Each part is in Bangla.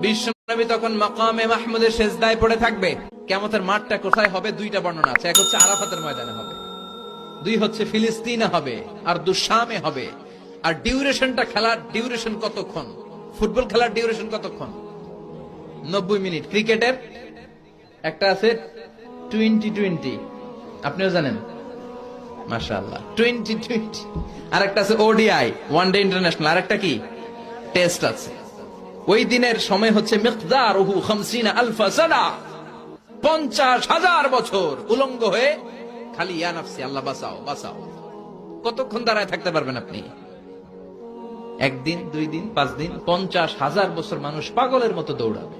বিশ্বনবী তখন মাকামে মাহমুদের শেষদায় পড়ে থাকবে। কেমতের মাঠটা কোথায় হবে? দুইটা বর্ণনা আছে। এক হচ্ছে আরাফাতের ময়দানে হবে। দুই হচ্ছে ফিলিস্তিনে হবে আর দুঃসামে হবে। আর ডিউরেশনটা খেলার ডিউরেশন কতক্ষণ? ফুটবল খেলার ডিউরেশন কতক্ষণ? নব্বই মিনিট। ক্রিকেটের একটা আছে টোয়েন্টি টোয়েন্টি। আপনিও জানেন? মাশাআল্লাহ। Twenty twenty. আর একটা আছে ওডিআই, ওয়ান ডে ইন্টারন্যাশনাল। আর একটা কি? টেস্ট আছে। ওই দিনের সময় হচ্ছে মিকদার ওহু আলফা পঞ্চাশ হাজার বছর উলঙ্গ হয়ে খালি ইয়া নাফসি, আল্লাহ বাঁচাও বাঁচাও। কতক্ষণ দাঁড়ায় থাকতে পারবেন আপনি? একদিন, দুই দিন, পাঁচ দিন, পঞ্চাশ হাজার বছর মানুষ পাগলের মতো দৌড়াবে।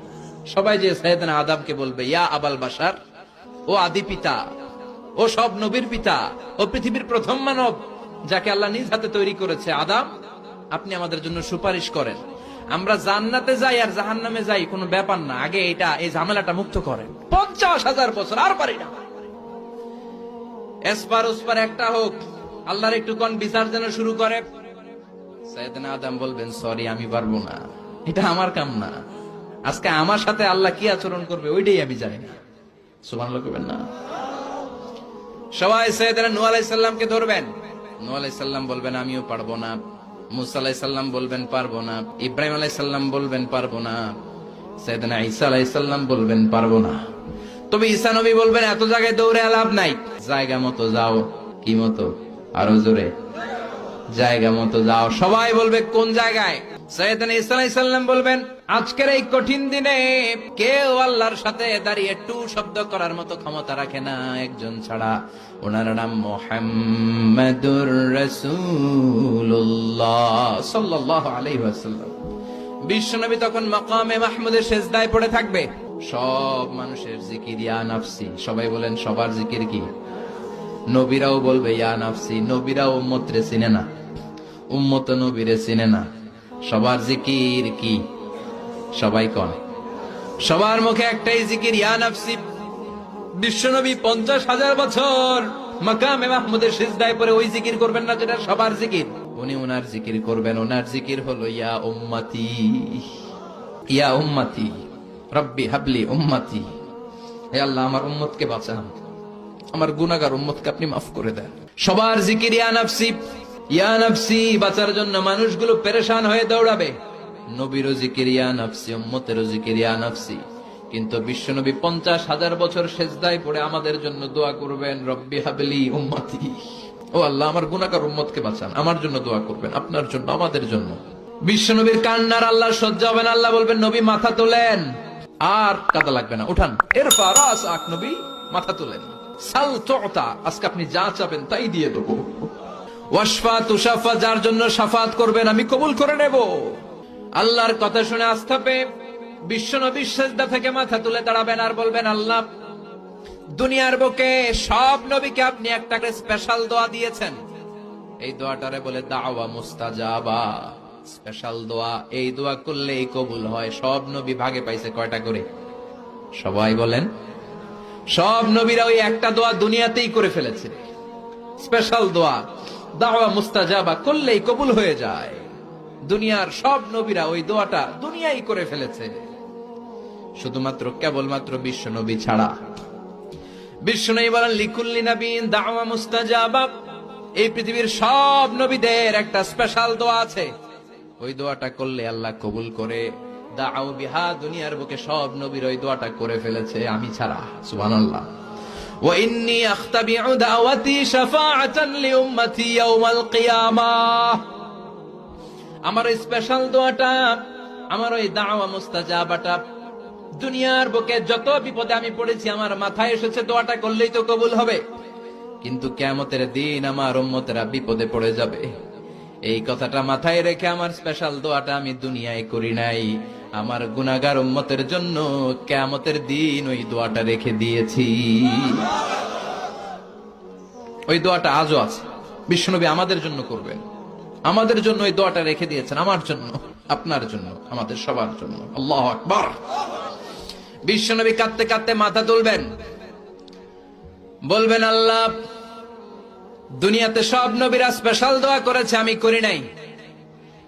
সবাই যে সাইয়েদনা আদামকে বলবে, ইয়া আবাল বাসার ও আদি পিতা, ও সব নবীর পিতা, ও পৃথিবীর প্রথম মানব, যাকে আল্লাহ নিজ হাতে তৈরি করেছে আদাম, আপনি আমাদের জন্য সুপারিশ করেন। আমরা জান্নাতে যাই আর জাহান্নামে যাই, কোনো ব্যাপার না। আগে এটা, এই ঝামেলাটা মুক্ত করেন। পঞ্চাশ হাজার বছর, আর পারি না। এসপার ওসপার একটা হোক, আল্লাহর একটু কোন বিচার যেন শুরু করে। আদম বলবেন সরি আমি পারব না। এটা আমার কাম না। আজকে আমার সাথে আল্লাহ কি আচরণ করবে, ওইটাই আমি জানি না। সুবহানাল্লাহ করবেন না। সবাই সৈয়দনা নূহ আলাইহিস সালামকে ধরবেন। নূহ আলাইহিস সালাম বলবেন, আমিও পারব না। মুসা আলাইহিস বলবেন, পারব না। ইব্রাহিম আলাইসাল্লাম বলবেন, পারব না। সেদিনা ঈসা আলাইসাল্লাম বলবেন, পারব না। তবে ঈসা নবী বলবেন, এত জায়গায় দৌড়ে লাভ নাই। জায়গা মতো যাও। কি মতো? আরও জোরে। জায়গা মতো যাও। সবাই বলবে, কোন জায়গায়? সৈয়দনা আলাইহিস বলবেন, আজকের এই কঠিন দিনে কেউ আল্লাহর সাথে দাঁড়িয়ে টু শব্দ করার মতো ক্ষমতা রাখে না একজন ছাড়া। ওনার নাম মোহাম্মদুর রাসূলুল্লাহ সাল্লাল্লাহু আলাইহি ওয়াসাল্লাম। বিশ্বনবী তখন মাকামে মাহমুদের শেষদায় পড়ে থাকবে। সব মানুষের জিকির, ইয়া নাফসি। সবাই বলেন, সবার জিকির কি? নবীরাও বলবে, ইয়া নাফসি। নবীরাও উম্মতরে চিনে না। উম্মত নবীরে চিনে না। সবার জিকির কি? সবাই কন সবার মুখে একটাই জিকির বিশ্বনবী পঞ্চাশ হাজার বছর মাকামে মাহমুদের সিজদায় পরে ওই জিকির করবেন না যেটা সবার জিকির। উনি ওনার জিকির করবেন ওনার জিকির হলো, ইয়া উম্মতি ইয়া উম্মতি, রব্বি হাবলি উম্মতি। হে আল্লাহ, আমার উম্মতকে বাঁচান। আমার গুনাগার উম্মতকে আপনি মাফ করে দেন। সবার জিকির, ইয়া নাফসি। ইয়া নাফসি, বাঁচার জন্য মানুষগুলো পেরেশান হয়ে দৌড়াবে। নাফসি কিন্তু বিশ্বনবী পঞ্চাশ হাজার বছর সেজদায় পড়ে আমাদের জন্য দোয়া করবেন, রব্বি হাবলি উম্মতি। ও আল্লাহ, আমার গুনাহগার উম্মতকে বাঁচান, আমার জন্য দোয়া করবেন, আপনার জন্য, আমাদের জন্য। বিশ্বনবীর কান্নার আল্লাহ সহ্য হবেন আল্লাহ বলবেন, নবী, মাথা তোলেন। আর কাদা লাগবে না, উঠান। এর ফারাস আক নবী, মাথা তোলেন। সাল তোতা, আজকে আপনি যা চাবেন তাই দিয়ে দেবো। তুষাফা যার জন্য সাফাত করবেন, আমি কবুল করে নেব। আল্লাহর কথা শুনে আস্থা পেয়ে বিশ্ব থেকে মাথা তুলে দাঁড়াবেন আর বলবেন, আল্লাহ, দুনিয়ার বুকে সব নবীকে আপনি একটা করে স্পেশাল দোয়া দিয়েছেন। এই দোয়াটারে বলে, দাওয়া মুস্তাজাবা। স্পেশাল দোয়া, এই দোয়া করলেই কবুল হয়। সব নবী ভাগে পাইছে কয়টা করে? সবাই বলেন, সব নবীরা ওই একটা দোয়া দুনিয়াতেই করে ফেলেছে। স্পেশাল দোয়া। দাওয়া মুস্তাজাবা করলেই কবুল হয়ে যায়। দুনিয়ার সব নবীরা ওই দোয়াটা দুনিয়াই করে ফেলেছে। শুধুমাত্র, কেবলমাত্র বিশ্ব নবী ছাড়া। বিশ্ব নবী বলেন, লিকুল্লি নবীন দাওয়া মুস্তাজাবা। এই পৃথিবীর সব নবীদের একটা স্পেশাল দোয়া আছে। ওই দোয়াটা করলে আল্লাহ কবুল করে। দাও বিহা দুনিয়ার বুকে সব নবীর ওই দোয়াটা করে ফেলেছে, আমি ছাড়া। সুবহানাল্লাহ। وإني أختبع دعوتي شفاعة لأمتي يوم القيامة আমার ওই স্পেশাল দোয়াটা আমার ওই দাওয়া মুস্তাজাবাটা দুনিয়ার বুকে যত বিপদে আমি পড়েছি আমার মাথায় এসেছে দোয়াটা করলেই তো কবুল হবে কিন্তু কেমতের দিন আমার উম্মতেরা বিপদে পড়ে যাবে এই কথাটা মাথায় রেখে আমার স্পেশাল দোয়াটা আমি দুনিয়ায় করি নাই আমার গুনাগার উম্মতের জন্য কেমতের দিন ওই দোয়াটা রেখে দিয়েছি। ওই দোয়াটা আজও আছে। বিশ্বনবী আমাদের জন্য করবেন। আমাদের জন্য ওই দোয়াটা রেখে দিয়েছেন আমার জন্য, আপনার জন্য, আমাদের সবার জন্য। আল্লাহ আকবার। বিশ্বনবী কাঁদতে কাঁদতে মাথা তুলবেন। বলবেন, আল্লাহ, দুনিয়াতে সব নবীরা স্পেশাল দোয়া করেছে, আমি করি নাই।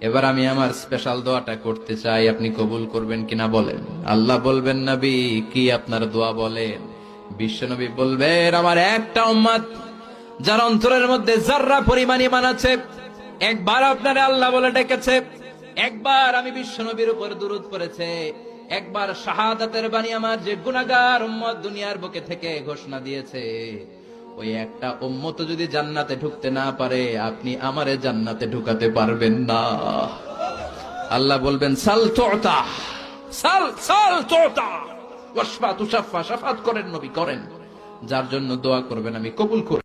এবার আমি আমার স্পেশাল দোয়াটা করতে চাই, আপনি কবুল করবেন কিনা বলেন? আল্লাহ বলবেন, নবী, কি আপনার দোয়া বলেন? বিশ্বনবী বলবেন, আমার একটা উম্মাদ যার অন্তরের মধ্যে জাররা পরিমাণ ইমান আছে, একবার আপনারে আল্লাহ বলে ডেকেছে, একবার আমি বিশ্বনবীর উপর দুরুদ করেছে একবার শাহাদাতের বাণী আমার যে গুনাহগার উম্মত দুনিয়ার বুকে থেকে ঘোষণা দিয়েছে। ওই একটা উম্মত যদি জান্নাতে ঢুকতে না পারে, আপনি আমারে জান্নাতে ঢুকাতে পারবেন না। আল্লাহ বলবেন, সাল তোতা, সাল সাল তোতা। করেন নবী, করেন। যার জন্য দোয়া করবেন আমি কবুল করে।